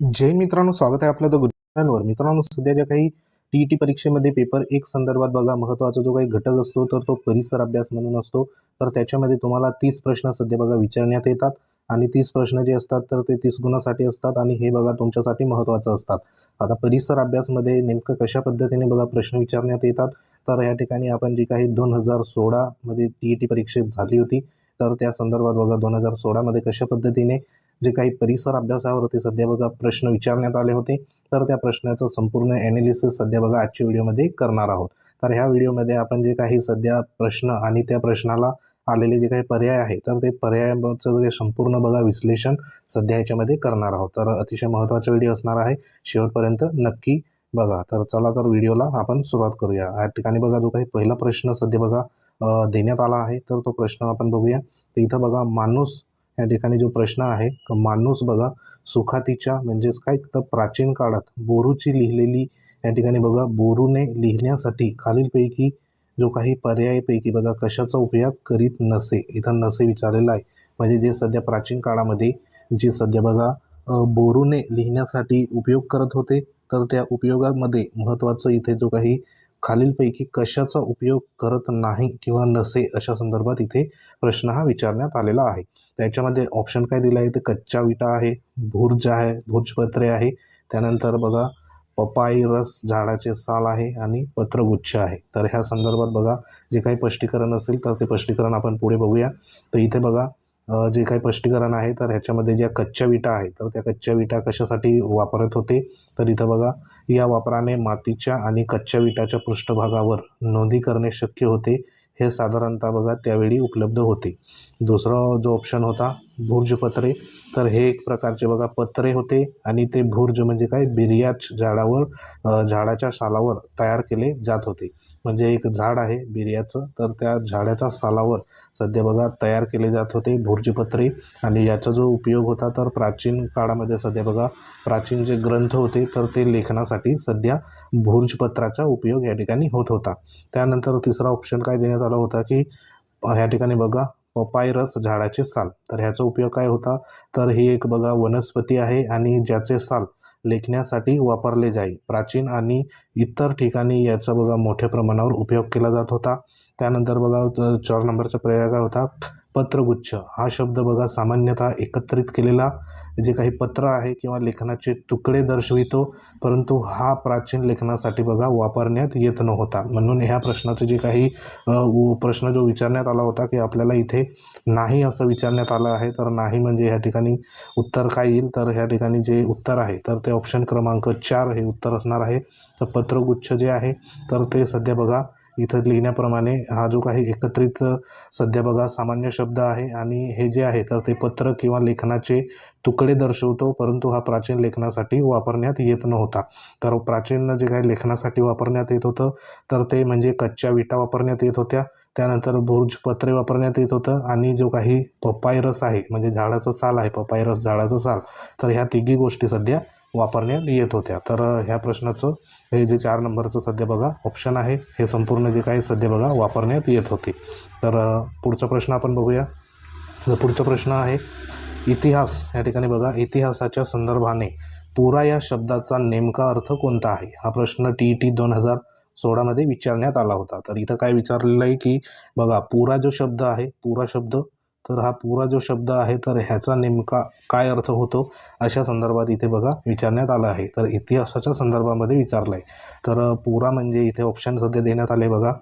जय मित्रांनो स्वागत आहे आपलं द गुजरातवर मित्रांनो सध्या ज्या काही टी ई टी परीक्षेमध्ये पेपर एक संदर्भात बघा महत्त्वाचा जो काही घटक असतो तर तो परिसर अभ्यास म्हणून असतो. तर त्याच्यामध्ये तुम्हाला तीस प्रश्न सध्या बघा विचारण्यात येतात आणि तीस प्रश्न जे असतात तर ते तीस गुणासाठी असतात आणि हे बघा तुमच्यासाठी महत्त्वाचं असतात. आता परिसर अभ्यासमध्ये नेमकं कशा पद्धतीने बघा प्रश्न विचारण्यात येतात? तर या ठिकाणी आपण जी काही दोन हजार सोळामध्ये टी ई टी परीक्षेत झाली होती तर त्या संदर्भात बघा दोन हजार सोळामध्ये कशा पद्धतीने जे काही परिसर अभ्यासावरती सध्या बघा प्रश्न विचारण्यात आले होते तर त्या प्रश्नाचं संपूर्ण ॲनालिसिस सध्या बघा आजच्या व्हिडिओमध्ये करणार आहोत. तर ह्या व्हिडिओमध्ये आपण जे काही सध्या प्रश्न आणि त्या प्रश्नाला आलेले जे काही पर्याय आहे तर ते पर्यायाचं जे संपूर्ण बघा विश्लेषण सध्या याच्यामध्ये करणार आहोत. तर अतिशय महत्त्वाचा व्हिडिओ असणार आहे शेवटपर्यंत नक्की बघा. तर चला तर व्हिडिओला आपण सुरुवात करूया. या ठिकाणी बघा जो काही पहिला प्रश्न सध्या बघा देण्यात आला आहे तर तो प्रश्न आपण बघूया. तर इथं बघा माणूस या ठिकाणी जो प्रश्न आहे माणूस बघा सुखातीच्या म्हणजेच काय? तर प्राचीन काळात बोरूची लिहिलेली या ठिकाणी बघा बोरूने लिहिण्यासाठी खालीलपैकी जो काही पर्यायपैकी बघा कशाचा उपयोग करीत नसे इथं नसे विचारलेलं आहे. म्हणजे जे सध्या प्राचीन काळामध्ये जे सध्या बघा बोरूने लिहिण्यासाठी उपयोग करत होते तर त्या उपयोगामध्ये महत्त्वाचं इथे जो काही खालीलपैकी कशाचा उपयोग करत नाही किंवा नसे अशा संदर्भात इथे प्रश्न हा विचारण्यात आलेला आहे. त्याच्यामध्ये ऑप्शन काय दिलं आहे तर कच्चा विटा आहे भुर्ज आहे भुर्जपत्रे आहे. त्यानंतर बघा पपाई रस झाडाचे साल आहे आणि पत्रगुच्छ आहे. तर ह्या संदर्भात बघा जे काही स्पष्टीकरण असेल तर ते स्पष्टीकरण आपण पुढे बघूया. तर इथे बघा जे काही स्पष्टीकरण आहे तर ह्याच्यामध्ये ज्या कच्च्या विटा आहेत तर त्या कच्च्या विटा कशासाठी वापरत होते? तर इथं बघा या वापराने मातीच्या आणि कच्च्या विटाच्या पृष्ठभागावर नोंदी करणे शक्य होते हे साधारणतः बघा त्यावेळी उपलब्ध होते. दुसरा जो ऑप्शन होता भुर्जपत्रे तर हे एक प्रकारचे बघा पत्रे होते आणि ते भुर्ज म्हणजे काय? बिर्याच झाडावर झाडाच्या सालावर तयार केले जात होते. म्हणजे एक झाड आहे बिर्याचं तर त्या झाडाच्या सालावर सध्या बघा तयार केले जात होते भुर्जपत्रे आणि याचा जो उपयोग होता तर प्राचीन काळामध्ये सध्या बघा प्राचीन जे ग्रंथ होते तर ते लेखनासाठी सध्या भुर्जपत्राचा उपयोग या ठिकाणी होत होता. त्यानंतर तिसरा ऑप्शन काय देण्यात आला होता की ह्या ठिकाणी बघा पपायरस झाडाचे साल. तर ह्याचा उपयोग काय होता? तर ही एक बघा वनस्पती आहे आणि ज्याचे साल लेखण्यासाठी वापरले जाई. प्राचीन आणि इतर ठिकाणी याचा बघा मोठ्या प्रमाणावर उपयोग केला जात होता. त्यानंतर बघा चार नंबरचा पर्याय काय होता. पत्रगुच्छ. हा शब्द बघा सामान्यतः एकत्रित केलेला जे काही पत्र आहे किंवा लेखनाचे तुकडे दर्शवितो परंतु हा प्राचीन लेखनासाठी बघा वापरण्यात येत नव्हता. म्हणून ह्या प्रश्नाचं जे काही प्रश्न जो विचारण्यात आला होता की आपल्याला इथे नाही असं विचारण्यात आलं आहे तर नाही म्हणजे ह्या ठिकाणी उत्तर काय येईल? तर ह्या ठिकाणी जे उत्तर आहे तर ते ऑप्शन क्रमांक चार हे उत्तर असणार आहे. तर पत्रगुच्छ जे आहे तर ते सध्या बघा इथं लिहिण्याप्रमाणे हा जो काही एकत्रित सध्या बघा सामान्य शब्द आहे आणि हे जे आहे तर ते पत्र किंवा लेखनाचे तुकडे दर्शवतो परंतु हा प्राचीन लेखनासाठी वापरण्यात येत नव्हता. तर प्राचीन जे काही लेखनासाठी वापरण्यात येत होतं तर ते म्हणजे कच्च्या विटा वापरण्यात येत होत्या त्यानंतर भुर्ज पत्रे वापरण्यात येत होतं आणि जो काही पपायरस आहे म्हणजे झाडाचं साल आहे पपायरस झाडाचं साल तर ह्या तिघी गोष्टी सध्या वापरण्यात येत होत्या. तर ह्या प्रश्नाचं हे जे चार नंबरचं सध्या बघा ऑप्शन आहे. हे संपूर्ण जे काही सध्या बघा वापरण्यात येत होते. तर पुढचा प्रश्न आपण बघूया. तर पुढचा प्रश्न आहे इतिहास. या ठिकाणी बघा इतिहासाच्या संदर्भाने पुरा या शब्दाचा नेमका अर्थ कोणता आहे? हा प्रश्न टी ई टी दोन हजार सोळामध्ये विचारण्यात आला होता. तर इथं काय विचारलेलं आहे की बघा पुरा जो शब्द आहे पुरा शब्द तर हा पुरा जो शब्द आहे तर ह्याचा नेमका काय अर्थ होतो अशा संदर्भात इथे बघा विचारण्यात आलं आहे. तर इतिहासाच्या संदर्भामध्ये विचारलं आहे तर पुरा म्हणजे इथे ऑप्शन सध्या देण्यात आले बघा.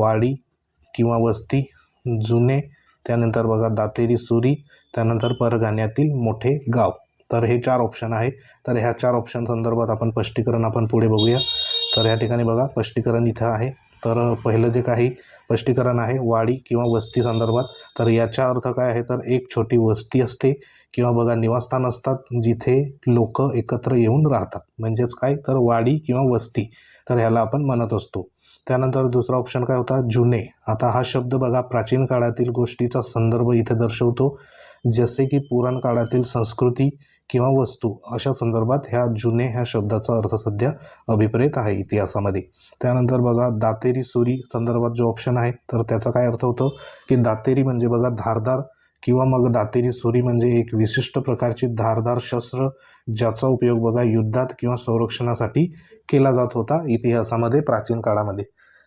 वाडी किंवा वस्ती जुने त्यानंतर बघा दातेरी सुरी त्यानंतर परगाण्यातील मोठे गाव. तर हे चार ऑप्शन आहे तर ह्या चार ऑप्शन संदर्भात आपण स्पष्टीकरण आपण पुढे बघूया. तर ह्या ठिकाणी बघा स्पष्टीकरण इथं आहे. तर पहिलं जे काही स्पष्टीकरण आहे वाडी किंवा वस्ती संदर्भात तर याचा अर्थ काय आहे? तर एक छोटी वस्ती असते किंवा बघा निवासस्थान असतात जिथे लोक एकत्र येऊन राहतात. म्हणजेच काय? तर वाडी किंवा वस्ती तर ह्याला आपण म्हणत असतो. त्यानंतर दुसरा ऑप्शन काय होता? जुने. आता हा शब्द बघा प्राचीन काळातील गोष्टीचा संदर्भ इथे दर्शवतो. जसे की पुराण काळातील संस्कृती किंवा वस्तू अशा संदर्भात ह्या जुने ह्या शब्दाचा अर्थ सध्या अभिप्रेत आहे इतिहासामध्ये. त्यानंतर बघा दातेरी सुरी संदर्भात जो ऑप्शन आहे तर त्याचा काय अर्थ होतो? की दातेरी म्हणजे बघा धारदार किंवा मग दातेरी सुरी म्हणजे एक विशिष्ट प्रकारची धारदार शस्त्र ज्याचा उपयोग बघा युद्धात किंवा संरक्षणासाठी केला जात होता इतिहासामध्ये प्राचीन काळामध्ये.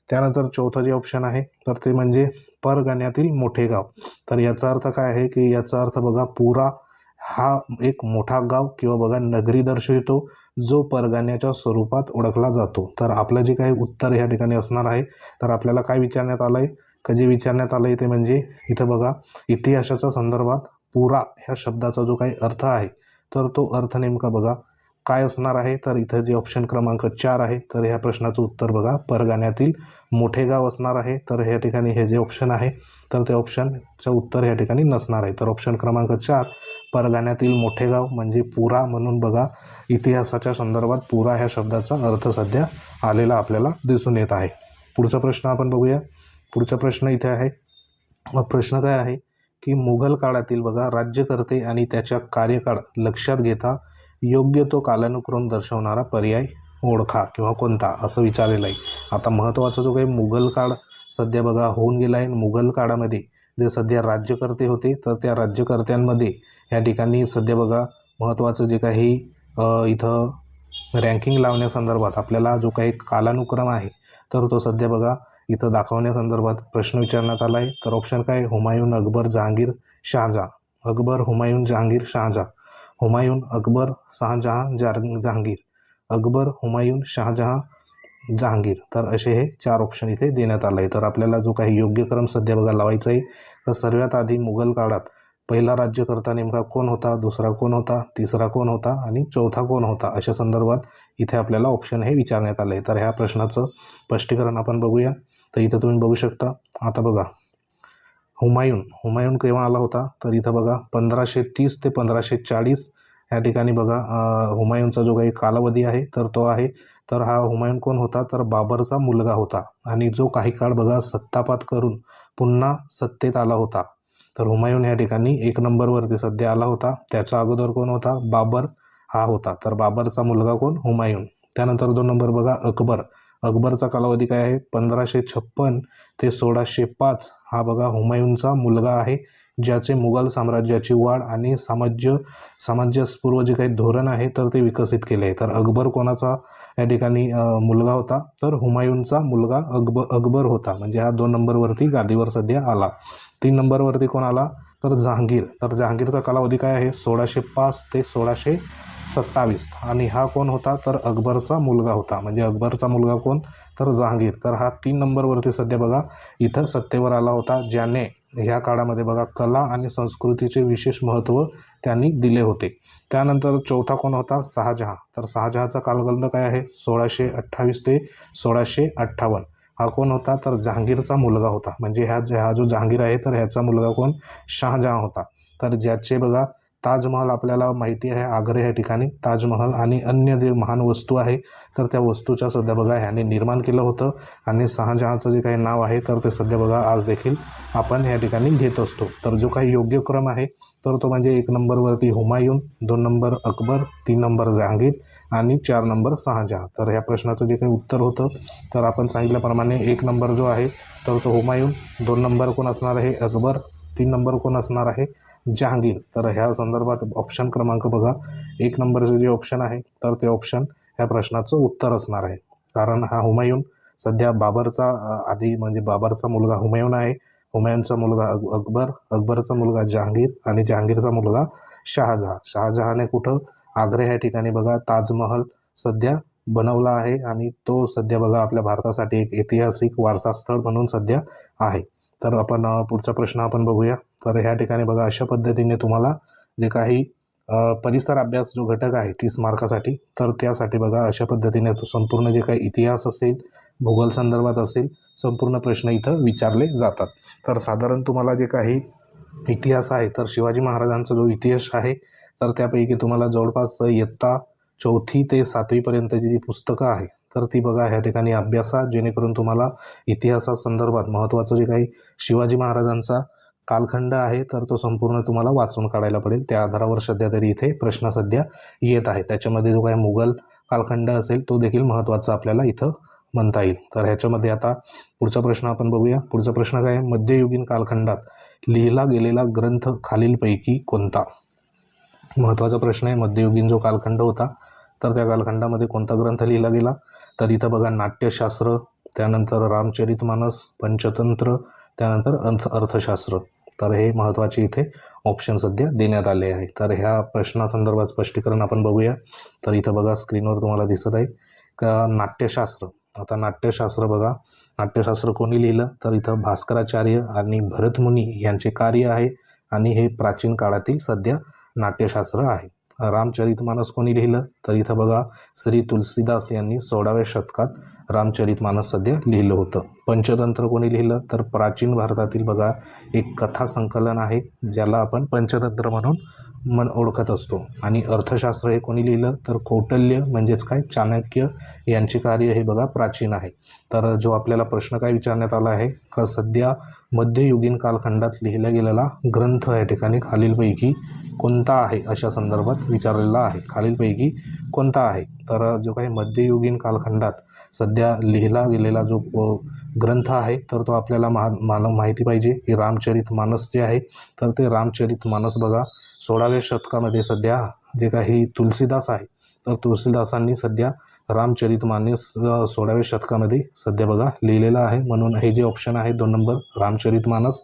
त्यानंतर चौथं जे ऑप्शन आहे तर ते म्हणजे परगण्यातील मोठे गाव. तर याचा अर्थ काय आहे? की याचा अर्थ बघा पुरा हा एक मोठा गाव किंवा बघा नगरी दर्शवितो जो परगान्याच्या स्वरूपात ओळखला जातो. तर आपलं जे काही उत्तर ह्या ठिकाणी असणार आहे तर आपल्याला काय विचारण्यात आलं आहे का जे विचारण्यात आलं आहे ते म्हणजे इथं बघा इतिहासाच्या संदर्भात पुरा ह्या शब्दाचा जो काही अर्थ आहे तर तो अर्थ नेमका बघा काय असणार आहे? तर इथं जे ऑप्शन क्रमांक चार आहे तर ह्या प्रश्नाचं उत्तर बघा परगाण्यातील मोठे गाव असणार आहे तर ह्या ठिकाणी हे जे ऑप्शन आहे तर ते ऑप्शनचं उत्तर ह्या ठिकाणी नसणार आहे. तर ऑप्शन क्रमांक चार परगाण्यातील मोठे गाव म्हणजे पुरा म्हणून बघा इतिहासाच्या संदर्भात पुरा ह्या शब्दाचा अर्थ सध्या आलेला आपल्याला दिसून येत आहे. पुढचा प्रश्न आपण बघूया. पुढचा प्रश्न इथे आहे. मग प्रश्न काय आहे? की मुघल काळातील बघा राज्यकर्ते आणि त्याच्या कार्यकाळ लक्षात घेता योग्य तो कालानुक्रम दर्शवणारा पर्याय ओळखा किंवा कोणता असं विचारलेलं आहे. आता महत्त्वाचा जो काही मुघल काळ सध्या बघा होऊन गेला आहे मुघल काळामध्ये जे सध्या राज्यकर्ते होते तर त्या राज्यकर्त्यांमध्ये या ठिकाणी सध्या बघा महत्त्वाचं जे काही इथं रँकिंग लावण्यासंदर्भात आपल्याला जो काही कालानुक्रम आहे तर तो सध्या बघा इथं दाखवण्यासंदर्भात प्रश्न विचारण्यात आला आहे तर ऑप्शन काय? हुमायून अकबर जहांगीर शहाजहा. अकबर हुमायून जहांगीर शहाजहा. हुमायून अकबर शहाजहां जार जहांगीर. अकबर हुमायून शाहजहां जहांगीर. तर असे हे चार ऑप्शन इथे देण्यात आलं आहे तर आपल्याला जो काही योग्य क्रम सध्या बघा लावायचा आहे तर सर्वात आधी मुघल काळात पहिला राज्यकर्ता नेमका कोण होता दुसरा कोण होता तिसरा कोण होता आणि चौथा कोण होता अशा संदर्भात इथे आपल्याला ऑप्शन हे विचारण्यात आलं आहे तर ह्या प्रश्नाचं स्पष्टीकरण आपण बघूया. तर इथं तुम्ही बघू शकता आता बघा. हुमायून. हुमायून केव्हा आला होता? तर इथं बघा पंधराशे तीस ते पंधराशे चाळीस या ठिकाणी बघा हुमायूनचा जो काही कालावधी आहे तर तो आहे. तर हा हुमायून कोण होता? तर बाबरचा मुलगा होता. आणि जो काही काळ बघा सत्तापात करून पुन्हा सत्तेत आला होता. तर हुमायून या ठिकाणी एक नंबरवरती सध्या आला होता. त्याच्या अगोदर कोण होता? बाबर हा होता. तर बाबरचा मुलगा कोण? हुमायून. त्यानंतर दोन नंबर बघा अकबर. अकबरचा कालावधी काय आहे? पंधराशे छप्पन ते सोळाशे पाच हा बघा हुमायूनचा मुलगा आहे ज्याचे मुघल साम्राज्याची वाढ आणि सामज्य सामंजस्यपूर्व जे काही धोरण आहे तर ते विकसित केले आहे. तर अकबर कोणाचा या ठिकाणी मुलगा होता? तर हुमायूनचा मुलगा अकबर अकबर होता. म्हणजे हा दोन नंबरवरती गादीवर सध्या आला. तीन नंबरवरती कोण आला? तर जहांगीर. तर जहांगीरचा कालावधी काय आहे? सोळाशे पाच ते सोळाशे सत्तावीस. आणि हा कोण होता? तर अकबरचा मुलगा होता. म्हणजे अकबरचा मुलगा कोण? तर जहांगीर. तर हा तीन नंबरवरती सध्या बघा इथं सत्तेवर आला होता ज्याने ह्या काळामध्ये बघा कला आणि संस्कृतीचे विशेष महत्त्व त्यांनी दिले होते. त्यानंतर चौथा कोण होता? शहाजहा. तर शहाजहाचा कालखंड काय आहे? सोळाशे अठ्ठावीस ते सोळाशे अठ्ठावन्न. हा कोण होता? तर जहांगीरचा मुलगा होता. म्हणजे ह्या हा जो जहांगीर आहे तर ह्याचा मुलगा कोण? शहाजहां होता. तर ज्याचे बघा ताजमहल आपल्याला माहिती आहे आग्रा या ठिकाणी. ताजमहल आणि अन्य जे महान वस्तू आहे तर त्या वस्तूच्या सध्या बघा ह्याने निर्माण केलं होतं. आणि शहाजहांचं जे काही नाव आहे तर ते सध्या बघा आज देखील आपण या ठिकाणी घेत असतो. तर जो काही योग्य क्रम आहे तर तो म्हणजे एक नंबरवरती हुमायून दोन नंबर अकबर तीन नंबर जहांगीर आणि चार नंबर शहाजहां. तर ह्या प्रश्नाचं जे काही उत्तर होतं तर आपण सांगितल्याप्रमाणे एक नंबर जो आहे तर तो हुमायून दोन नंबर कोण असणार आहे अकबर तीन नंबर कोण असणार आहे जहांगीर तर ह्या संदर्भात ऑप्शन क्रमांक बघा. एक नंबरचे जे ऑप्शन आहे तर ते ऑप्शन ह्या प्रश्नाचं उत्तर असणार आहे. कारण हा हुमायून सध्या बाबरचा आधी म्हणजे बाबरचा मुलगा हुमायून आहे. हुमायूनचा मुलगा अक अकबर अकबरचा मुलगा जहांगीर आणि जहांगीरचा मुलगा शहाजहा. शहाजहाने कुठं आग्रे ह्या ठिकाणी बघा ताजमहल सध्या बनवला आहे आणि तो सध्या बघा आपल्या भारतासाठी एक ऐतिहासिक वारसा स्थळ म्हणून सध्या आहे. तर आपण पुढचा प्रश्न आपण बघूया. तर ह्या ठिकाणी बघा अशा पद्धतीने तुम्हाला जे काही परिसर अभ्यास जो घटक आहे तीस मार्कासाठी तर त्यासाठी बघा अशा पद्धतीने संपूर्ण जे काही इतिहास असेल भूगोल संदर्भात असेल संपूर्ण प्रश्न इथं विचारले जातात. तर साधारण तुम्हाला जे काही इतिहास आहे तर शिवाजी महाराजांचा जो इतिहास आहे तर त्यापैकी तुम्हाला जवळपास इयत्ता चौथी ते सातवीपर्यंतची जी पुस्तकं आहे तर ती बघा ह्या ठिकाणी अभ्यासा जेणेकरून तुम्हाला इतिहासासंदर्भात महत्त्वाचं जे काही शिवाजी महाराजांचा कालखंड आहे तर तो संपूर्ण तुम्हाला वाचून काढायला पडेल. त्या आधारावर सध्या तरी इथे प्रश्न सध्या येत आहे त्याच्यामध्ये जो काही मुघल कालखंड असेल तो देखील महत्त्वाचा आपल्याला इथं म्हणता येईल. तर ह्याच्यामध्ये आता पुढचा प्रश्न आपण बघूया. पुढचा प्रश्न काय आहे? मध्ययुगीन कालखंडात लिहिला गेलेला ग्रंथ खालीलपैकी कोणता? महत्त्वाचा प्रश्न आहे. मध्ययुगीन जो कालखंड होता तर त्या कालखंडामध्ये कोणता ग्रंथ लिहिला गेला? तर इथं बघा नाट्यशास्त्र त्यानंतर रामचरितमानस पंचतंत्र त्यानंतर अर्थ अर्थशास्त्र. तर हे महत्त्वाचे इथे ऑप्शन सध्या देण्यात आले आहे. तर ह्या प्रश्नासंदर्भात स्पष्टीकरण आपण बघूया. तर इथं बघा स्क्रीनवर तुम्हाला दिसत आहे का नाट्यशास्त्र? आता नाट्यशास्त्र बघा. नाट्यशास्त्र कोणी लिहिलं? तर इथं भास्कराचार्य आणि भरतमुनी यांचे कार्य आहे आणि हे प्राचीन काळातील सध्या नाट्यशास्त्र आहे. रामचरितमानस कोणी लिहिलं? तर इथं बघा श्री तुलसीदास यांनी सोळाव्या शतकात रामचरितमानस सध्या लिहिलं होतं. पंचतंत्र कोणी लिहिलं? तर प्राचीन भारतातील बघा एक कथा संकलन आहे ज्याला आपण पंचतंत्र म्हणून मन ओळखत असतो. आणि अर्थशास्त्र हे कोणी लिहिलं? तर कौटल्य म्हणजेच काय? चाणक्य यांचे कार्य हे बघा प्राचीन आहे. तर जो आपल्याला प्रश्न काय विचारण्यात आला आहे? का सध्या मध्ययुगीन कालखंडात लिहिला गेलेला ग्रंथ या ठिकाणी खालीलपैकी कोणता आहे? अशा संदर्भात विचारलेला आहे. खालीलपैकी कोणता आहे? तर जो काही मध्ययुगीन कालखंडात सध्या लिहिला गेलेला जो ग्रंथ आहे तर तो आपल्याला महा मान माहिती पाहिजे. की रामचरित मानस जे आहे तर ते रामचरित मानस बघा. सोळाव्या शतकामध्ये सध्या जे काही तुलसीदास आहे तर तुलसीदासांनी सध्या रामचरित मानस सोळाव्या शतकामध्ये सध्या बघा लिहिलेलं आहे. म्हणून हे जे ऑप्शन आहे दोन नंबर रामचरित मानस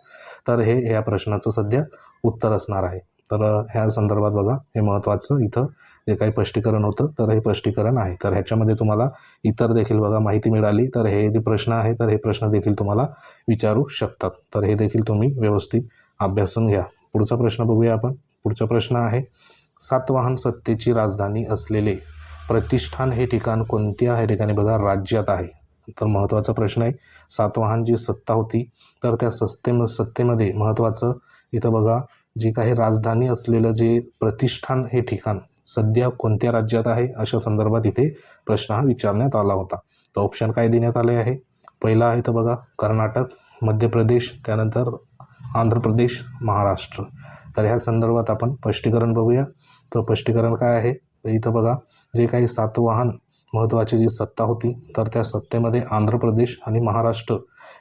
तर हे या प्रश्नाचं सध्या उत्तर असणार आहे. तर ह्या संदर्भात बघा हे महत्त्वाचं इथं जे काही स्पष्टीकरण होतं तर हे स्पष्टीकरण आहे. तर ह्याच्यामध्ये तुम्हाला इतर देखील बघा माहिती मिळाली तर हे जे प्रश्न आहे तर हे प्रश्न देखील तुम्हाला विचारू शकतात. तर हे देखील तुम्ही व्यवस्थित अभ्यासून घ्या. पुढचा प्रश्न बघूया आपण. पुढचा प्रश्न आहे सातवाहन सत्तेची राजधानी असलेले प्रतिष्ठान हे ठिकाण कोणते आहे? ठिकाणी बघा राज्यात आहे. तर महत्त्वाचा प्रश्न आहे सातवाहन जी सत्ता होती तर त्या सत्ते सत्तेमध्ये महत्त्वाचं इथं बघा जे काही राजधानी असलेलं जे प्रतिष्ठान हे ठिकाण सध्या कोणत्या राज्यात आहे अशा संदर्भात इथे प्रश्न हा विचारण्यात आला होता. तर ऑप्शन काय देण्यात आले आहे? पहिला आहे तर बघा कर्नाटक मध्य प्रदेश त्यानंतर आंध्र प्रदेश महाराष्ट्र. तर ह्या संदर्भात आपण स्पष्टीकरण बघूया. तर स्पष्टीकरण काय आहे? तर इथं बघा जे काही सातवाहन महत्त्वाची जी सत्ता होती तर त्या सत्तेमध्ये आंध्र प्रदेश आणि महाराष्ट्र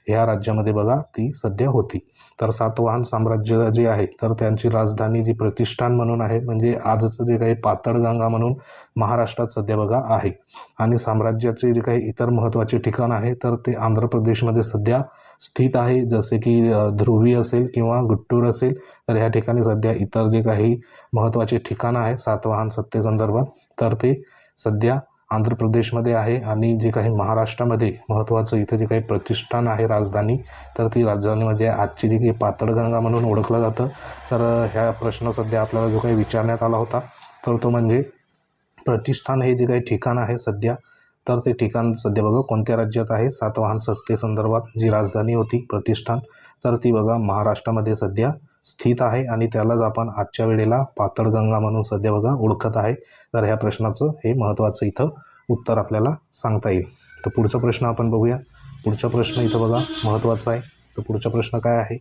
ह्या राज्यामध्ये बघा ती सध्या होती. तर सातवाहन साम्राज्य जे आहे तर त्यांची राजधानी जी प्रतिष्ठान म्हणून आहे म्हणजे आजचं जे काही पातळगंगा म्हणून महाराष्ट्रात सध्या बघा आहे. आणि साम्राज्याचे जे काही इतर महत्त्वाचे ठिकाण आहे तर ते आंध्र प्रदेशमध्ये सध्या स्थित आहे. जसे की ध्रुवी असेल किंवा गुट्टूर असेल तर ह्या ठिकाणी सध्या इतर जे काही महत्त्वाचे ठिकाणं आहे सातवाहन सत्तेसंदर्भात तर ते सध्या आंध्र प्रदेशमध्ये आहे आणि जे काही महाराष्ट्रामध्ये महत्त्वाचं इथे जे काही प्रतिष्ठान आहे राजधानी तर ती राजधानी म्हणजे आजची जी काही पातळगंगा म्हणून ओळखलं जातं. तर ह्या प्रश्न सध्या आपल्याला जो काही विचारण्यात आला होता तर तो म्हणजे प्रतिष्ठान हे जे काही ठिकाण आहे सध्या तर ते ठिकाण सध्या बघा कोणत्या राज्यात आहे? सातवाहन संस्थेसंदर्भात जी राजधानी होती प्रतिष्ठान तर ती बघा महाराष्ट्रामध्ये सध्या स्थित आहे आणि त्यालाच आपण आजच्या वेळेला पातळगंगा म्हणून सध्या बघा ओळखत आहे. तर ह्या प्रश्नाचं हे महत्त्वाचं इथं उत्तर आपल्याला सांगता येईल. तर पुढचा प्रश्न आपण बघूया. पुढचा प्रश्न इथं बघा महत्त्वाचा आहे. तर पुढचा प्रश्न काय आहे?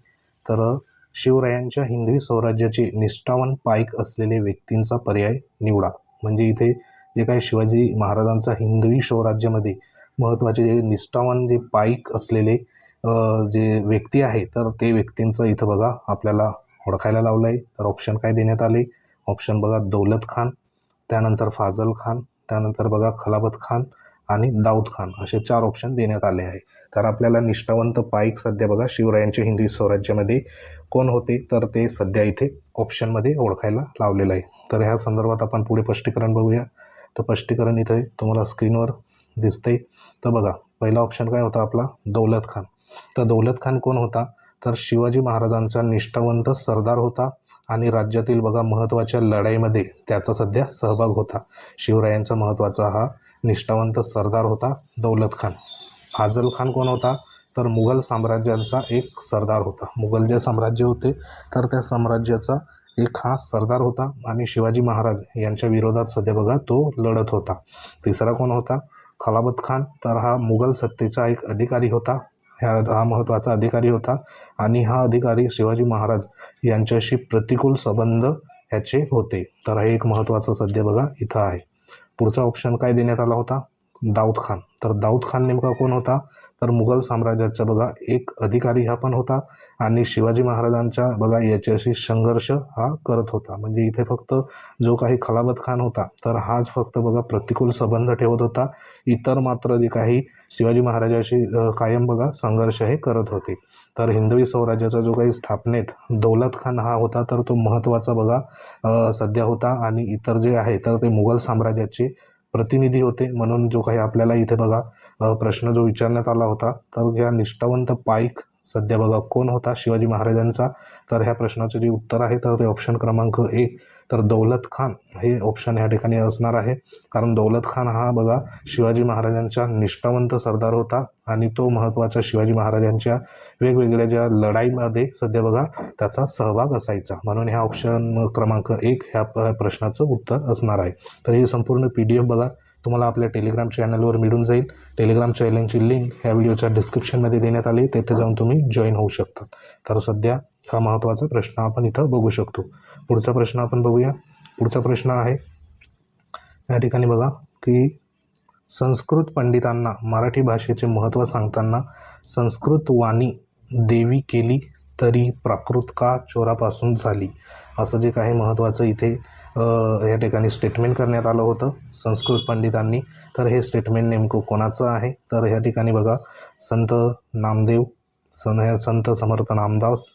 तर शिवरायांच्या हिंदवी स्वराज्याचे निष्ठावन पाईक असलेले व्यक्तींचा पर्याय निवडा. म्हणजे इथे जे काही शिवाजी महाराजांचा हिंदवी स्वराज्यामध्ये महत्त्वाचे जे निष्ठावान जे पाईक असलेले जे व्यक्ती आहे तर ते व्यक्तींचं इथं बघा आपल्याला ओळखायला लावलं आहे तर ऑप्शन काय देण्यात आले? ऑप्शन बघा दौलत खान त्यानंतर फाजल खान त्यानंतर बघा खलाबत खान आणि दाऊद खान. असे चार ऑप्शन देण्यात आले आहे. तर आपल्याला निष्ठावंत पाईक सध्या बघा शिवरायांचे हिंदवी स्वराज्यामध्ये कोण होते? तर ते सध्या इथे ऑप्शनमध्ये ओळखायला लावलेलं आहे. तर ह्या संदर्भात आपण पुढे स्पष्टीकरण बघूया. तर स्पष्टीकरण इथे तुम्हाला स्क्रीनवर दिसतंय. तर बघा पहिला ऑप्शन काय होता आपला? दौलत खान. तर दौलत खान कोण होता? तर शिवाजी महाराजांचा निष्ठावंत सरदार होता आणि राज्यातील बघा महत्त्वाच्या लढाईमध्ये त्याचा सध्या सहभाग होता. शिवरायांचा महत्त्वाचा हा निष्ठावंत सरदार होता दौलत खान. फाजल खान कोण होता? तर मुघल साम्राज्यांचा एक सरदार होता. मुघल जे साम्राज्य होते तर त्या साम्राज्याचा एक हा सरदार होता आणि शिवाजी महाराज यांच्या विरोधात सध्या बघा तो लढत होता. तिसरा कोण होता? खलाबत खान. तर हा मुघल सत्तेचा एक अधिकारी होता. ह्या हा महत्त्वाचा अधिकारी होता. आणि हा अधिकारी शिवाजी महाराज यांच्याशी प्रतिकूल संबंध ह्याचे होते. तर हे एक महत्त्वाचं सध्या बघा इथं आहे. पुढचा ऑप्शन काय देण्यात आला होता? दाऊद खान. तर दाऊद खान नेमका कोण होता? तर मुघल साम्राज्याचा बघा एक अधिकारी हा पण होता आणि शिवाजी महाराजांच्या बघा याच्याशी संघर्ष हा करत होता. म्हणजे इथे फक्त जो काही खलाबत खान होता तर हाच फक्त बघा प्रतिकूल संबंध ठेवत होता. इतर मात्र जे काही शिवाजी महाराजाशी कायम बघा संघर्ष हे करत होते. तर हिंदवी स्वराज्याचा जो काही स्थापनेत दौलत खान हा होता तर तो महत्त्वाचा बघा सध्या होता. आणि इतर जे आहे तर ते मुघल साम्राज्याचे प्रतिनिधी होते. म्हणून जो काही आपल्याला इथे बघा प्रश्न जो विचारण्यात आला होता तर या निष्ठावंत पाईक सध्या बघा कोण होता शिवाजी महाराजांचा? तर ह्या प्रश्नाचे जे उत्तर आहे तर ते ऑप्शन क्रमांक एक. तर दौलत खान हे ऑप्शन ह्या ठिकाणी असणार आहे. कारण दौलत खान हा बघा शिवाजी महाराजांचा निष्ठावंत सरदार होता आणि तो महत्त्वाचा शिवाजी महाराजांच्या वेगवेगळ्या ज्या लढाईमध्ये सध्या बघा त्याचा सहभाग असायचा. म्हणून ह्या ऑप्शन क्रमांक एक ह्या प्रश्नाचं उत्तर असणार आहे. तर हे संपूर्ण पी डी एफ बघा. तुम्हाला आपल्या टेलिग्राम चॅनलवर मिळून जाईल. टेलिग्राम चॅनलची लिंक ह्या व्हिडिओच्या डिस्क्रिप्शनमध्ये देण्यात आली. तेथे जाऊन तुम्ही जॉईन होऊ शकता तर सध्या हा महत्त्वाचा प्रश्न आपण इथं बघू शकतो. पुढचा प्रश्न आपण बघूया. पुढचा प्रश्न आहे या ठिकाणी बघा की संस्कृत पंडितांना मराठी भाषेचे महत्त्व सांगताना संस्कृत वाणी देवी केली तरी प्राकृत का चोरापासून झाली? असं जे काही महत्त्वाचं इथे या ठिकाणी स्टेटमेंट करण्यात आलं होतं संस्कृत पंडितांनी. तर हे स्टेटमेंट नेमकं कोणाचं आहे? तर ह्या ठिकाणी बघा संत नामदेव सन संत समर्थ नामदास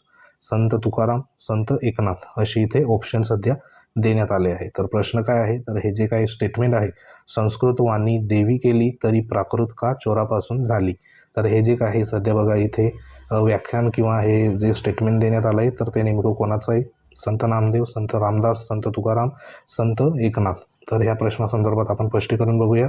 संत तुकाराम संत एकनाथ अशी इथे ऑप्शन सध्या देण्यात आले आहे. तर प्रश्न काय आहे? तर हे जे काही स्टेटमेंट आहे संस्कृत वाणी देवी केली तरी प्राकृत का चोरापासून झाली? तर हे जे काही सध्या बघा इथे व्याख्यान किंवा हे जे स्टेटमेंट देण्यात आलं आहे तर ते नेमकं कोणाचं आहे? संत नामदेव संत रामदास संत तुकाराम संत एकनाथ. तर ह्या प्रश्नासंदर्भात आपण स्पष्टीकरण बघूया.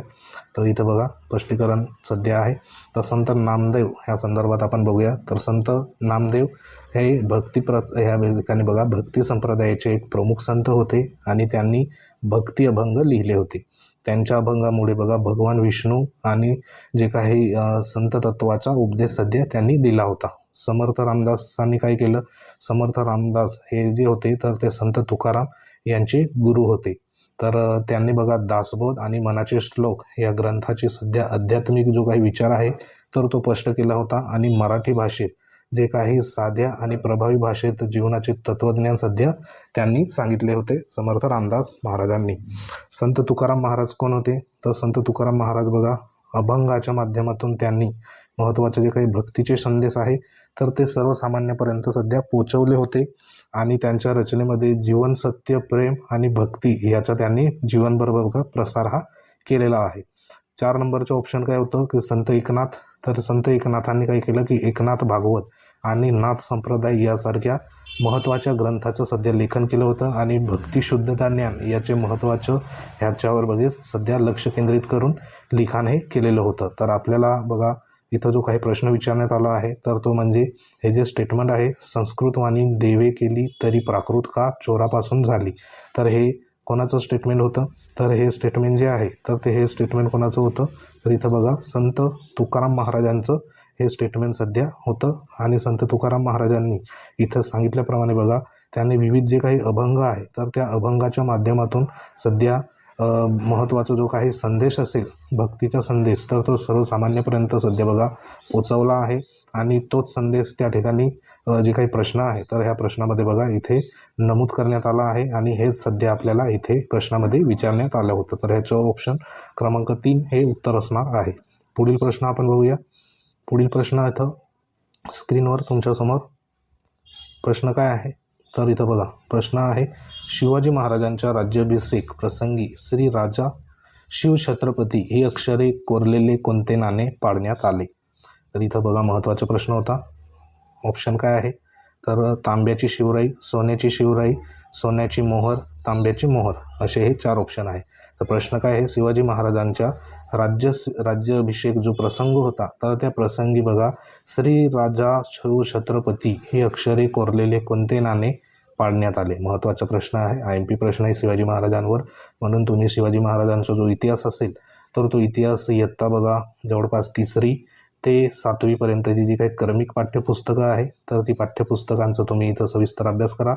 तर इथं बघा स्पष्टीकरण सध्या आहे. तर संत नामदेव ह्या संदर्भात आपण बघूया. तर संत नामदेव हे भक्ती प्र ह्या ठिकाणी बघा भक्ती संप्रदायाचे एक प्रमुख संत होते आणि त्यांनी भक्ती अभंग लिहिले होते. त्यांच्या अभंगामुळे बघा भगवान विष्णू आणि जे काही संत तत्वाचा उपदेश सध्या त्यांनी दिला होता. समर्थ रामदासांनी काय केलं? समर्थ रामदास हे जे होते तर ते संत तुकाराम यांचे गुरु होते. तर त्यांनी बघा दासबोध आणि मनाचे श्लोक या ग्रंथाची सध्या आध्यात्मिक जो काही विचार आहे तर तो स्पष्ट केला होता. आणि मराठी भाषेत जे काही साध्या आणि प्रभावी भाषेत जीवनाचे तत्त्वज्ञान सध्या त्यांनी सांगितले होते समर्थ रामदास महाराजांनी. संत तुकाराम महाराज कोण होते? तर संत तुकाराम महाराज बघा अभंगाच्या माध्यमातून त्यांनी महत्त्वाचे जे काही भक्तीचे संदेश आहे तर ते सर्वसामान्यपर्यंत सध्या पोचवले होते. आणि त्यांच्या रचनेमध्ये जीवन सत्य प्रेम आणि भक्ती याचा त्यांनी जीवनभरभर प्रसार हा केलेला आहे. चार नंबरचं ऑप्शन काय होतं? की संत एकनाथ. तर संत एकनाथांनी काय केलं? की एकनाथ भागवत आणि नाथ संप्रदाय यासारख्या महत्त्वाच्या ग्रंथाचं सध्या लेखन केलं होतं. आणि भक्तिशुद्धता ज्ञान याचे महत्त्वाचं ह्याच्यावर बघित सध्या लक्ष केंद्रित करून लिखाण हे केलेलं होतं. तर आपल्याला बघा इथं जो काही प्रश्न विचारण्यात आला आहे तर तो म्हणजे हे जे स्टेटमेंट आहे संस्कृतवाणी देवे केली तरी प्राकृत का चोरापासून झाली? तर हे कोणाचं स्टेटमेंट होतं? तर हे स्टेटमेंट जे आहे तर ते हे स्टेटमेंट कोणाचं होतं? तर इथं बघा संत तुकाराम महाराजांचं हे स्टेटमेंट सध्या होतं आणि संत तुकाराम महाराजांनी इथं सांगितल्याप्रमाणे बघा त्यांनी विविध जे काही अभंग आहे तर त्या अभंगाच्या माध्यमातून सध्या महत्त्वाचा जो काही संदेश असेल भक्तीचा संदेश तर तो सर्वसामान्यपर्यंत सध्या बघा पोचवला आहे. आणि तोच संदेश त्या ठिकाणी जे काही प्रश्न आहे तर ह्या प्रश्नामध्ये बघा इथे नमूद करण्यात आला आहे. आणि हेच सध्या आपल्याला इथे प्रश्नामध्ये विचारण्यात आलं होतं. तर ह्याचं ऑप्शन क्रमांक तीन हे उत्तर असणार आहे. पुढील प्रश्न आपण बघूया. पुढील प्रश्न इथं स्क्रीनवर तुमच्यासमोर प्रश्न काय आहे? तर इथं बघा प्रश्न आहे. शिवाजी महाराजांच्या राज्याभिषेक प्रसंगी श्री राजा शिवछत्रपती ही अक्षरे कोरलेले कोणते नाणे पाडण्यात आले? तर इथं बघा महत्त्वाचा प्रश्न होता. ऑप्शन काय आहे? तर तांब्याची शिवराई सोन्याची शिवराई सोन्याची मोहर तांब्याची मोहर असे हे चार ऑप्शन आहे. तर प्रश्न काय आहे? शिवाजी महाराजांच्या राज्य राज्याभिषेक जो प्रसंग होता तर त्या प्रसंगी बघा श्री राजा शिवछत्रपती ही अक्षरे कोरलेले कोणते नाणे पाडण्यात आले? महत्त्वाचा प्रश्न आहे. आय एम पी प्रश्न आहे शिवाजी महाराजांवर. म्हणून तुम्ही शिवाजी महाराजांचा जो इतिहास असेल तर तो इतिहास इयत्ता बघा. जवळपास तिसरी ते सातवीपर्यंतची जी काही क्रमिक पाठ्यपुस्तकं आहे तर ती पाठ्यपुस्तकांचा तुम्ही इथं सविस्तर अभ्यास करा.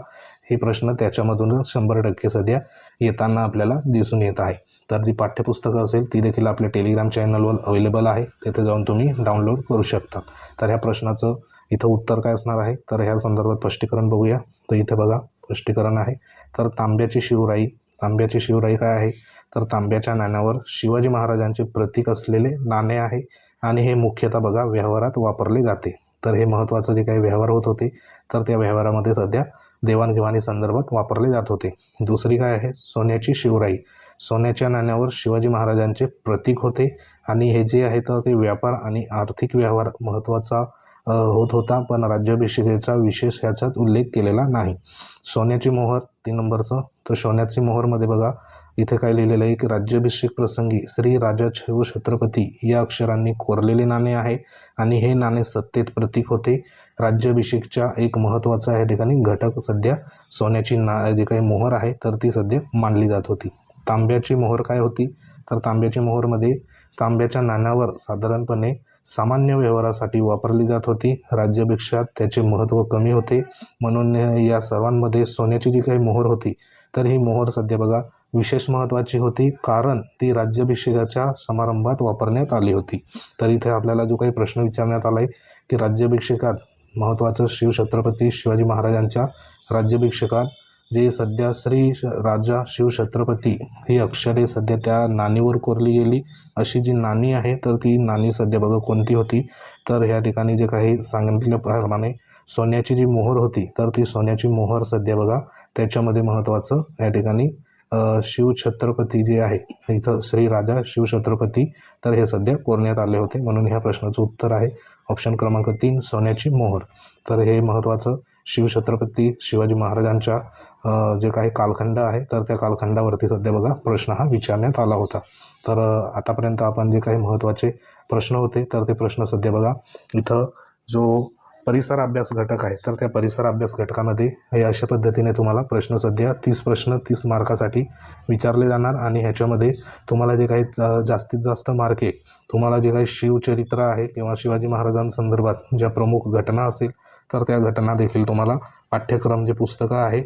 हे प्रश्न त्याच्यामधूनच शंभर टक्के सध्या येताना आपल्याला दिसून येत आहे. तर जी पाठ्यपुस्तकं असेल ती देखील आपल्या टेलिग्राम चॅनलवर अवेलेबल आहे. तिथे जाऊन तुम्ही डाउनलोड करू शकता तर ह्या प्रश्नाचं इथं उत्तर काय असणार आहे? तर ह्या संदर्भात स्पष्टीकरण बघूया. तर इथे बघा स्पष्टीकरण आहे. तर तांब्याची शिवराई तांब्याची शिवराई काय आहे? तर तांब्याच्या नाण्यावर शिवाजी महाराजांचे प्रतीक असलेले नाणे आहे. आणि हे मुख्यतः बघा व्यवहारात वापरले जाते. तर हे महत्त्वाचं जे काही व्यवहार होत होते तर त्या व्यवहारामध्ये सध्या देवाणघेवाणी संदर्भात वापरले जात होते. दुसरी काय आहे? सोन्याची शिवराई. सोन्याच्या नाण्यावर शिवाजी महाराजांचे प्रतीक होते. आणि हे जे आहे तर ते व्यापार आणि आर्थिक व्यवहार महत्त्वाचा होत होता पण राज्याभिषेकाचा विशेष ह्याच्यात उल्लेख केलेला नाही. सोन्याची मोहर तीन नंबरचं. तर सोन्याची मोहरमध्ये बघा इथे काय लिहिलेलं आहे की राज्याभिषेक प्रसंगी श्री राजा छव छत्रपती या अक्षरांनी कोरलेले नाणे आहे आणि हे नाणे सत्तेत प्रतीक होते. राज्याभिषेकच्या एक महत्त्वाचा या ठिकाणी घटक सध्या सोन्याची ना जे काही मोहर आहे तर ती सध्या मानली जात होती. तांब्याची मोहर काय होती? तर तांब्याची मोहरमध्ये तांब्याच्या नाण्यावर साधारणपणे सामान्य व्यवहारासाठी वापरली जात होती. राज्याभिषेकात त्याचे महत्त्व कमी होते. म्हणून या सर्वांमध्ये सोन्याची जी काही मोहर होती तर ही मोहर सध्या बघा विशेष महत्त्वाची होती. कारण ती राज्याभिषेकाच्या समारंभात वापरण्यात आली होती. तर इथे आपल्याला जो काही प्रश्न विचारण्यात आला आहे की राज्याभिषेकात महत्त्वाचं शिवछत्रपती शिवाजी महाराजांच्या राज्याभिषेकात जे सध्या श्री श- राजा शिवछत्रपती ही अक्षरे सध्या त्या नाणीवर कोरली गेली. अशी जी नाणी आहे तर ती नाणी सध्या बघा कोणती होती. तर ह्या ठिकाणी जे काही सांगितल्याप्रमाणे सोन्याची जी मोहर होती तर ती सोन्याची मोहर सध्या बघा त्याच्यामध्ये महत्त्वाचं या ठिकाणी शिव शिवछत्रपती जे आहे इथं श्री राजा शिवछत्रपती तर हे सध्या कोरण्यात आले होते. म्हणून ह्या प्रश्नाचं उत्तर आहे ऑप्शन क्रमांक तीन सोन्याची मोहर. तर हे महत्त्वाचं शिवछत्रपती शिवाजी महाराजांच्या जे काही कालखंड आहे तर त्या कालखंडावरती सध्या बघा प्रश्न हा विचारण्यात आला होता. तर आतापर्यंत आपण जे काही महत्त्वाचे प्रश्न होते तर ते प्रश्न सध्या बघा इथं जो परिसर अभ्यास घटक आहे तर त्या परिसर अभ्यास घटकामध्ये हे अशा पद्धतीने तुम्हाला प्रश्न सध्या तीस प्रश्न तीस मार्कासाठी विचारले जाणार आणि ह्याच्यामध्ये तुम्हाला जे काही जास्तीत जास्त मार्के तुम्हाला जे काही शिवचरित्र आहे किंवा शिवाजी महाराजांसंदर्भात ज्या प्रमुख घटना असेल तर त्या घटना देखील तुम्हाला पाठ्यक्रम जे पुस्तकं आहे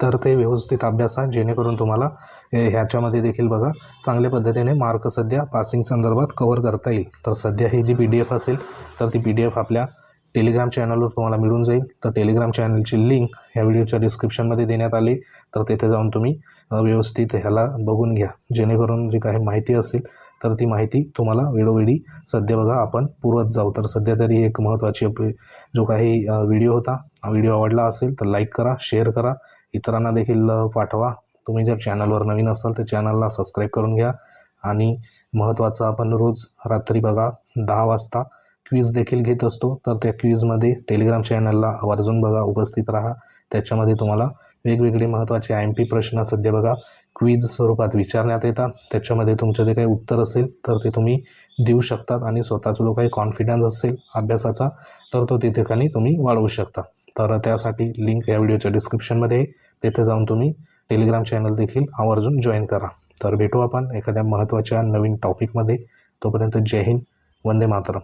तर ते व्यवस्थित अभ्यासा जेणेकरून तुम्हाला ह्याच्यामध्ये देखील बघा चांगल्या पद्धतीने मार्क सध्या पासिंग संदर्भात कवर करता येईल. तर सध्या ही जी पी डी एफ असेल तर ती पी डी एफ आपल्या टेलिग्राम चॅनलवर तुम्हाला मिळून जाईल. तर टेलिग्राम चॅनलची लिंक ह्या व्हिडिओच्या डिस्क्रिप्शनमध्ये देण्यात आली. तर तेथे जाऊन तुम्ही व्यवस्थित ह्याला बघून घ्या. जेणेकरून जी काही माहिती असेल तर ती माहिती तुम्हाला वेळोवेळी सध्या बघा आपण पुरवत जाऊ. तर सध्या तरी एक महत्त्वाची जो काही व्हिडिओ होता व्हिडिओ आवडला असेल तर लाईक करा शेअर करा. इतरांना देखील पाठवा. तुम्ही जर चॅनलवर नवीन असाल तर चॅनलला सबस्क्राईब करून घ्या. आणि महत्त्वाचं आपण रोज रात्री बघा दहा वाजता क्वीज देखील घेत असतो तर त्या क्वीजमध्ये टेलिग्राम चॅनलला आवर्जून बघा उपस्थित राहा. त्याच्यामध्ये तुम्हाला वेगवेगळे महत्त्वाचे आय एम पी प्रश्न सध्या बघा क्वीज स्वरूपात विचारण्यात येतात. त्याच्यामध्ये तुमचं जे काही उत्तर असेल तर ते तुम्ही देऊ शकतात आणि स्वतःचा जो काही कॉन्फिडन्स असेल अभ्यासाचा तर तो ते ठिकाणी तुम्ही वाढवू शकता. तर त्यासाठी लिंक या व्हिडिओच्या डिस्क्रिप्शनमध्ये तेथे जाऊन तुम्ही टेलिग्राम चॅनल देखील आवर्जून जॉईन करा. तर भेटू आपण एखाद्या महत्त्वाच्या नवीन टॉपिकमध्ये तोपर्यंत जय हिंद वंदे मातरम.